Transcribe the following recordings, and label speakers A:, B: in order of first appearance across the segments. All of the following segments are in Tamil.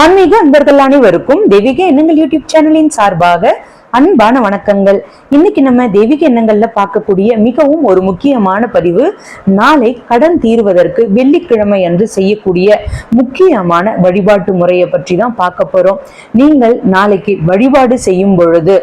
A: ஆன்மீக அன்பர்கள் அனைவருக்கும் தெய்வீக எண்ணங்கள் யூடியூப் சேனலின் சார்பாக அன்பான வணக்கங்கள். இன்னைக்கு நம்ம தெய்வீக எண்ணங்கள்ல பார்க்கக்கூடிய மிகவும் ஒரு முக்கியமான பதிவு நாளை கடன் தீர்வதற்கு வெள்ளிக்கிழமை அன்று செய்யக்கூடிய முக்கியமான வழிபாட்டு முறையை பற்றி தான் பார்க்க போறோம். நீங்கள் நாளைக்கு வழிபாடு செய்யும் பொழுது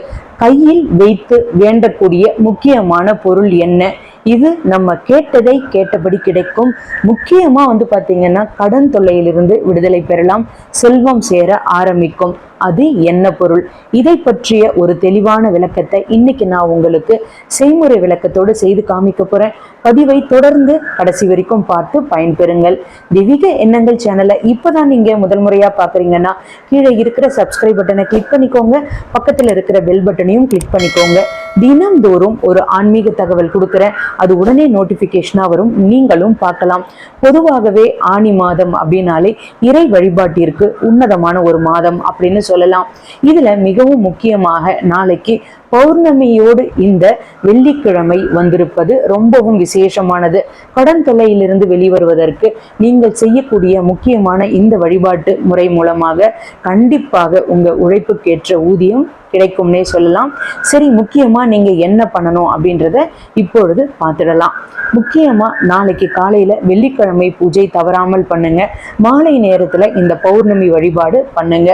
A: கையில் வைத்து வேண்டக்கூடிய முக்கியமான பொருள் என்ன? இது நம்ம கேட்டதை கேட்டபடி கிடைக்கும். முக்கியமா வந்து பாத்தீங்கன்னா கடன் தொல்லையிலிருந்து விடுதலை பெறலாம். செல்வம் சேர ஆரம்பிக்கும். அது என்ன பொருள்? இதை பற்றிய ஒரு தெளிவான விளக்கத்தை இன்னைக்கு நான் உங்களுக்கு செய்முறை விளக்கத்தோடு செய்து காமிக்க போறேன். பதிவை தொடர்ந்து கடைசி வரைக்கும் பார்த்து பயன்பெறுங்கள். திவிக எண்ணங்கள் சேனலை இப்போதான் நீங்க முதல் முறையா பாக்குறீங்கன்னா கீழே இருக்கிற சப்ஸ்கிரைப் பட்டனை கிளிக் பண்ணிக்கோங்க. பக்கத்துல இருக்கிற பெல் பட்டனையும் கிளிக் பண்ணிக்கோங்க. தினம்தோறும் ஒரு ஆன்மீக தகவல் கொடுக்குறேன். அது உடனே நோட்டிபிகேஷனா வரும். நீங்களும் பார்க்கலாம். பொதுவாகவே ஆனி மாதம் அப்படின்னாலே இறை வழிபாட்டிற்கு உன்னதமான ஒரு மாதம் அப்படின்னு சொல்லலாம். இதுல மிகவும் முக்கியமாக நாளைக்கு பௌர்ணமியோடு இந்த வெள்ளிக்கிழமை வந்திருப்பது ரொம்பவும் விசேஷமானது. கடன் தொல்லையிலிருந்து வெளிவருவதற்கு நீங்கள் செய்யக்கூடிய முக்கியமான இந்த வழிபாட்டு முறை மூலமாக கண்டிப்பாக உங்க உழைப்புக்கேற்ற ஊதியம் கிடைக்கும்னே சொல்லலாம். சரி முக்கியமா நீங்க என்ன பண்ணணும் அப்படின்றத இப்பொழுது பார்த்துடலாம். முக்கியமா நாளைக்கு காலையில வெள்ளிக்கிழமை பூஜை தவறாமல் பண்ணுங்க. மாலை நேரத்துல இந்த பௌர்ணமி வழிபாடு பண்ணுங்க.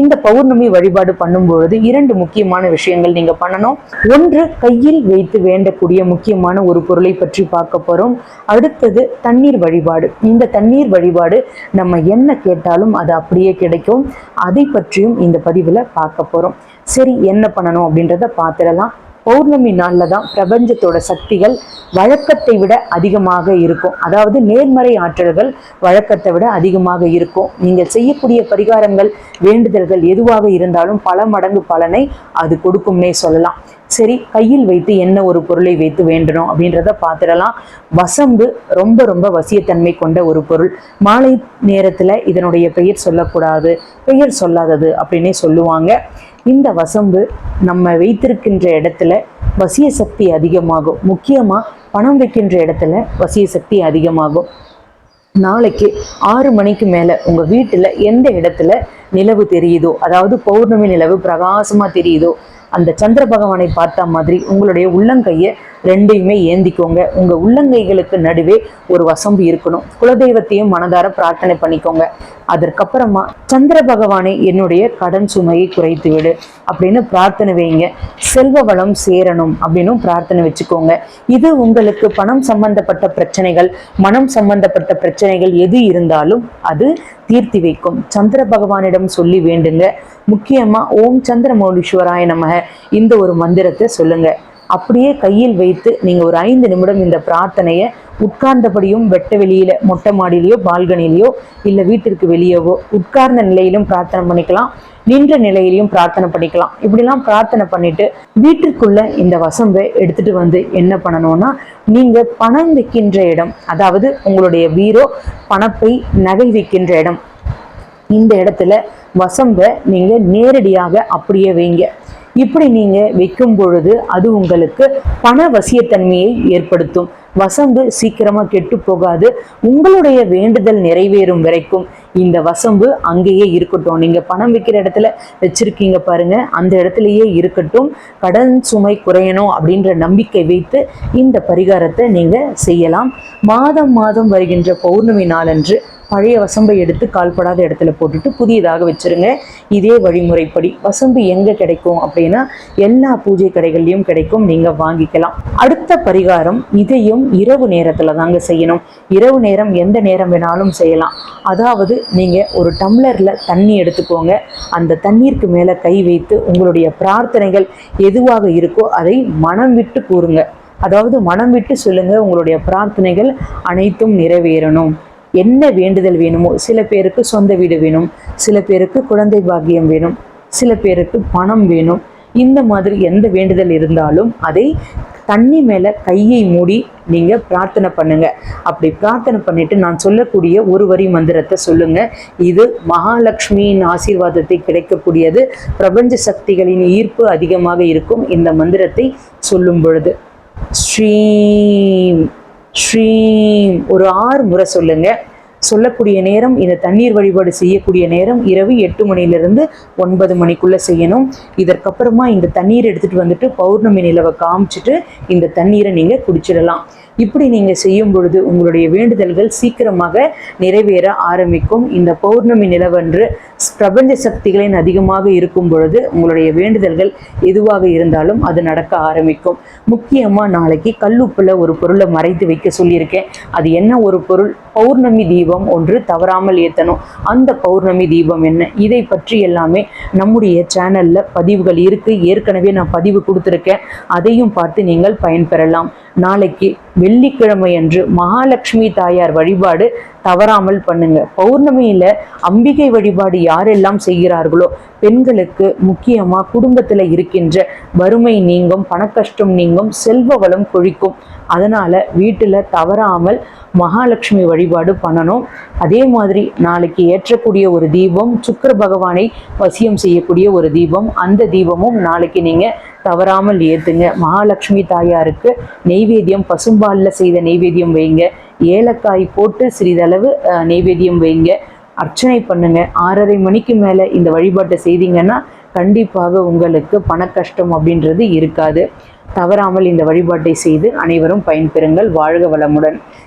A: இந்த பௌர்ணமி வழிபாடு பண்ணும்பொழுது இரண்டு முக்கியமான விஷயங்கள் நீங்க பண்ணணும். ஒன்று கையில் வைத்து வேண்டக்கூடிய முக்கியமான ஒரு பொருளை பற்றி பார்க்க போறோம். அடுத்தது தண்ணீர் வழிபாடு. இந்த தண்ணீர் வழிபாடு நம்ம என்ன கேட்டாலும் அது அப்படியே கிடைக்கும். அதை பற்றியும் இந்த பதிவுல பார்க்க போறோம். சரி என்ன பண்ணணும் அப்படின்றத பார்த்துடலாம். பௌர்ணமி நாள்ல தான் பிரபஞ்சத்தோட சக்திகள் வழக்கத்தை விட அதிகமாக இருக்கும். அதாவது நேர்மறை ஆற்றல்கள் வழக்கத்தை விட அதிகமாக இருக்கும். நீங்கள் செய்யக்கூடிய பரிகாரங்கள் வேண்டுதல்கள் எதுவாக இருந்தாலும் பல மடங்கு பலனை அது கொடுக்கும்னே சொல்லலாம். சரி கையில் வைத்து என்ன ஒரு பொருளை வைத்து வேண்டணும் அப்படின்றத பார்த்துடலாம். வசம்பு ரொம்ப ரொம்ப வசியத்தன்மை கொண்ட ஒரு பொருள். மாலை நேரத்துல இதனுடைய பெயர் சொல்லக்கூடாது பெயர் சொல்லாதது அப்படின்னே சொல்லுவாங்க. இந்த வசம்பு நம்ம வைத்திருக்கின்ற இடத்துல வசிய சக்தி அதிகமாகும். முக்கியமாக பணம் வைக்கின்ற இடத்துல வசிய சக்தி அதிகமாகும். நாளைக்கு ஆறு மணிக்கு மேலே உங்கள் வீட்டில் எந்த இடத்துல நிலவு தெரியுதோ அதாவது பௌர்ணமி நிலவு பிரகாசமாக தெரியுதோ அந்த சந்திர பகவானை பார்த்த மாதிரி உங்களுடைய உள்ளங்கையை ரெண்டையுமே ஏந்திக்கோங்க. உங்கள் உள்ளங்கைகளுக்கு நடுவே ஒரு வசம்பு இருக்கணும். குலதெய்வத்தையும் மனதார பிரார்த்தனை பண்ணிக்கோங்க. அதற்கப்புறமா சந்திர பகவானை என்னுடைய கடன் சுமையை குறைத்து விடு அப்படின்னு பிரார்த்தனை வைங்க. செல்வ வளம் சேரணும் அப்படின்னும் பிரார்த்தனை வச்சுக்கோங்க. இது உங்களுக்கு பணம் சம்பந்தப்பட்ட பிரச்சனைகள் மனம் சம்பந்தப்பட்ட பிரச்சனைகள் எது இருந்தாலும் அது தீர்த்தி வைக்கும். சந்திர பகவானிடம் சொல்லி வேண்டுங்க. முக்கியமா ஓம் சந்திரமௌலீஸ்வராய நமக. இந்த ஒரு மந்திரத்தை சொல்லுங்க. அப்படியே கையில் வைத்து நீங்க ஒரு ஐந்து நிமிடம் இந்த பிரார்த்தனையை உட்கார்ந்தபடியும் வெட்ட வெளியில மொட்டை மாடியிலையோ பால்கனிலேயோ இல்ல வீட்டிற்கு வெளியவோ உட்கார்ந்த நிலையிலும் பிரார்த்தனை பண்ணிக்கலாம். நின்ற நிலையிலையும் பிரார்த்தனை பண்ணிக்கலாம். இப்படிலாம் பிரார்த்தனை பண்ணிட்டு வீட்டிற்குள்ள இந்த வசம்பை எடுத்துட்டு வந்து என்ன பண்ணணும்னா நீங்க பணம் வைக்கின்ற இடம் அதாவது உங்களுடைய வீரோ பணப்பை நகை வைக்கின்ற இடம். இந்த இடத்துல வசம்ப நீங்க நேரடியாக அப்படியே வைங்க. இப்படி நீங்க வைக்கும் பொழுது அது உங்களுக்கு பண வசியத்தன்மையை ஏற்படுத்தும். வசம்பு சீக்கிரமா கெட்டு போகாது. உங்களுடைய வேண்டுதல் நிறைவேறும் வரைக்கும் இந்த வசம்பு அங்கேயே இருக்கட்டும். நீங்க பணம் வைக்கிற இடத்துல வச்சிருக்கீங்க பாருங்க. அந்த இடத்துலயே இருக்கட்டும். கடன் சுமை குறையணும் அப்படின்ற நம்பிக்கை வைத்து இந்த பரிகாரத்தை நீங்க செய்யலாம். மாதம் மாதம் வருகின்ற பௌர்ணமி நாளன்று பழைய வசம்பை எடுத்து கால்படாத இடத்துல போட்டுட்டு புதியதாக வச்சிருங்க. இதே வழிமுறைப்படி வசம்பு எங்கே கிடைக்கும் அப்படின்னா எல்லா பூஜை கடைகள்லையும் கிடைக்கும். நீங்கள் வாங்கிக்கலாம். அடுத்த பரிகாரம் இதையும் இரவு நேரத்தில் தாங்க செய்யணும். இரவு நேரம் எந்த நேரம் வேணாலும் செய்யலாம். அதாவது நீங்கள் ஒரு டம்ளரில் தண்ணி எடுத்துக்கோங்க. அந்த தண்ணீருக்கு மேலே கை வைத்து உங்களுடைய பிரார்த்தனைகள் எதுவாக இருக்கோ அதை மனம் விட்டு கூறுங்க. அதாவது மனம் விட்டு சொல்லுங்க உங்களுடைய பிரார்த்தனைகள் அனைத்தும் நிறைவேறணும். என்ன வேண்டுதல் வேணுமோ சில பேருக்கு சொந்த வீடு வேணும் சில பேருக்கு குழந்தை பாக்கியம் வேணும் சில பேருக்கு பணம் வேணும் இந்த மாதிரி எந்த வேண்டுதல் இருந்தாலும் அதை தண்ணி மேலே கையை மூடி நீங்கள் பிரார்த்தனை பண்ணுங்க. அப்படி பிரார்த்தனை பண்ணிட்டு நான் சொல்லக்கூடிய ஒரு வரி மந்திரத்தை சொல்லுங்க. இது மகாலட்சுமியின் ஆசீர்வாதத்தை கிடைக்கக்கூடியது. பிரபஞ்ச சக்திகளின் ஈர்ப்பு அதிகமாக இருக்கும் இந்த மந்திரத்தை சொல்லும் பொழுது. ஸ்ரீம் ஸ்ரீம் ஒரு ஆறு முறை சொல்லுங்க. சொல்லக்கூடிய நேரம் இந்த தண்ணீர் வழிபாடு செய்யக்கூடிய நேரம் இரவு எட்டு மணிலிருந்து ஒன்பது மணிக்குள்ள செய்யணும். இதற்கப்புறமா இந்த தண்ணீர் எடுத்துட்டு வந்துட்டு பௌர்ணமி நிலவை காமிச்சிட்டு இந்த தண்ணீரை நீங்க குடிச்சிடலாம். இப்படி நீங்க செய்யும் பொழுது உங்களுடைய வேண்டுதல்கள் சீக்கிரமாக நிறைவேற ஆரம்பிக்கும். இந்த பௌர்ணமி நிலவன்று பிரபஞ்ச சக்திகளின் அதிகமாக இருக்கும் பொழுது உங்களுடைய வேண்டுதல்கள் எதுவாக இருந்தாலும் அது நடக்க ஆரம்பிக்கும். முக்கியமாக நாளைக்கு கல்லுப்பில் ஒரு பொருளை மறைத்து வைக்க சொல்லியிருக்கேன். அது என்ன ஒரு பொருள்? பௌர்ணமி தீபம் ஒன்று தவறாமல் ஏற்றணும் அந்த பௌர்ணமி தீபம் என்ன? இதை பற்றி எல்லாமே நம்முடைய சேனலில் பதிவுகள் இருக்குது ஏற்கனவே நான் பதிவு கொடுத்துருக்கேன். அதையும் பார்த்து நீங்கள் பயன்பெறலாம். நாளைக்கு வெள்ளிக்கிழமை அன்று மகாலட்சுமி தாயார் வழிபாடு தவறாமல் பண்ணுங்க. பௌர்ணமியில அம்பிகை வழிபாடு யாரெல்லாம் செய்கிறார்களோ பெண்களுக்கு முக்கியமாக குடும்பத்தில் இருக்கின்ற வறுமை நீங்கும் பணக்கஷ்டம் நீங்கும் செல்வ வளம் கொழிக்கும் அதனால் வீட்டில் தவறாமல் மகாலட்சுமி வழிபாடு பண்ணணும். அதே மாதிரி நாளைக்கு ஏற்றக்கூடிய ஒரு தீபம் சுக்கர பகவானை வசியம் செய்யக்கூடிய ஒரு தீபம் அந்த தீபமும் நாளைக்கு நீங்கள் தவறாமல் ஏற்றுங்க மகாலட்சுமி தாயாருக்கு நெய்வேத்தியம் பசும்பாலில் செய்த நெய்வேத்தியம் வைங்க. ஏலக்காய் போட்டு சிறிதளவு நெய்வேத்தியம் வைங்க. அர்ச்சனை பண்ணுங்க. ஆறரை மணிக்கு மேலே இந்த வழிபாட்டை செய்தீங்கன்னா கண்டிப்பாக உங்களுக்கு பணக்கஷ்டம் அப்படின்றது இருக்காது. தவறாமல் இந்த வழிபாட்டை செய்து அனைவரும் பயன்பெறுங்கள். வாழ்க வளமுடன்.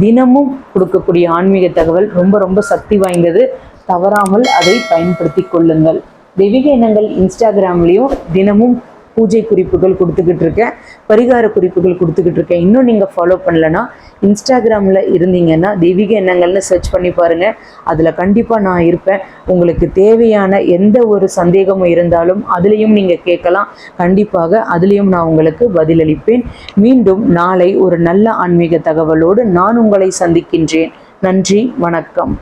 A: தினமும் கொடுக்கக்கூடிய ஆன்மீக தகவல் ரொம்ப ரொம்ப சக்தி வாய்ந்தது. தவறாமல் அதை பயன்படுத்தி கொள்ளுங்கள். தெய்வீக இனங்கள் இன்ஸ்டாகிராம்லேயும் தினமும் பூஜை குறிப்புகள் கொடுத்துக்கிட்டு இருக்கேன். பரிகார குறிப்புகள் கொடுத்துக்கிட்டு இருக்கேன். இன்னும் நீங்கள் ஃபாலோ பண்ணலன்னா இன்ஸ்டாகிராமில் இருந்தீங்கன்னா தெய்வீக எண்ணங்கள்னு சர்ச் பண்ணி பாருங்கள் அதில் கண்டிப்பாக நான் இருப்பேன். உங்களுக்கு தேவையான எந்த ஒரு சந்தேகமும் இருந்தாலும் அதுலேயும் நீங்கள் கேட்கலாம். கண்டிப்பாக அதுலேயும் நான் உங்களுக்கு பதிலளிப்பேன். மீண்டும் நாளை ஒரு நல்ல ஆன்மீக தகவலோடு நான் உங்களை சந்திக்கின்றேன். நன்றி வணக்கம்.